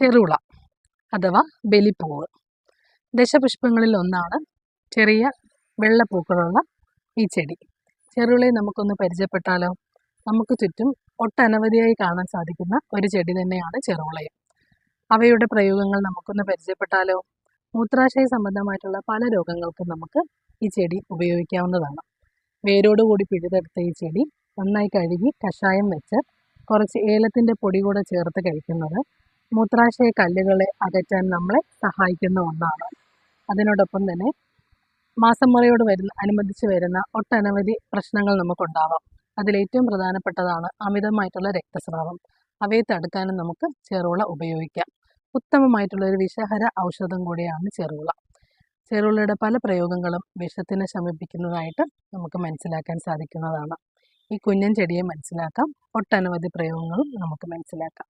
ചെറുള അഥവാ ബലിപ്പൂവ്. ദശപുഷ്പങ്ങളിൽ ഒന്നാണ് ചെറിയ വെള്ളപ്പൂക്കളുള്ള ഈ ചെടി. ചെറുളയെ നമുക്കൊന്ന് പരിചയപ്പെട്ടാലോ? നമുക്ക് ചുറ്റും ഒട്ടനവധിയായി കാണാൻ സാധിക്കുന്ന ഒരു ചെടി തന്നെയാണ് ചെറുളയും. അവയുടെ പ്രയോഗങ്ങൾ നമുക്കൊന്ന് പരിചയപ്പെട്ടാലോ? മൂത്രാശയ സംബന്ധമായിട്ടുള്ള പല രോഗങ്ങൾക്കും നമുക്ക് ഈ ചെടി ഉപയോഗിക്കാവുന്നതാണ്. വേരോടുകൂടി പിഴുതെടുത്ത ഈ ചെടി നന്നായി കഴുകി കഷായം വെച്ച് കുറച്ച് ഏലത്തിന്റെ പൊടി കൂടെ ചേർത്ത് കഴിക്കുന്നത് മൂത്രാശയ കല്ലുകളെ അകറ്റാൻ നമ്മളെ സഹായിക്കുന്ന ഒന്നാണ്. അതിനോടൊപ്പം തന്നെ മാസം മുറയോട് വരുന്ന അനുബന്ധിച്ച് വരുന്ന ഒട്ടനവധി പ്രശ്നങ്ങൾ നമുക്കുണ്ടാവാം. അതിലേറ്റവും പ്രധാനപ്പെട്ടതാണ് അമിതമായിട്ടുള്ള രക്തസ്രാവം. അവയെ തടുക്കാനും നമുക്ക് ചെറുള ഉപയോഗിക്കാം. ഉത്തമമായിട്ടുള്ള ഒരു വിഷഹര ഔഷധം കൂടിയാണ് ചെറുള. ചെറുളയുടെ പല പ്രയോഗങ്ങളും വിഷത്തിനെ ശമിപ്പിക്കുന്നതായിട്ട് നമുക്ക് മനസ്സിലാക്കാൻ സാധിക്കുന്നതാണ്. ഈ കുഞ്ഞൻ ചെടിയെ മനസ്സിലാക്കാം. ഒട്ടനവധി പ്രയോഗങ്ങളും നമുക്ക് മനസ്സിലാക്കാം.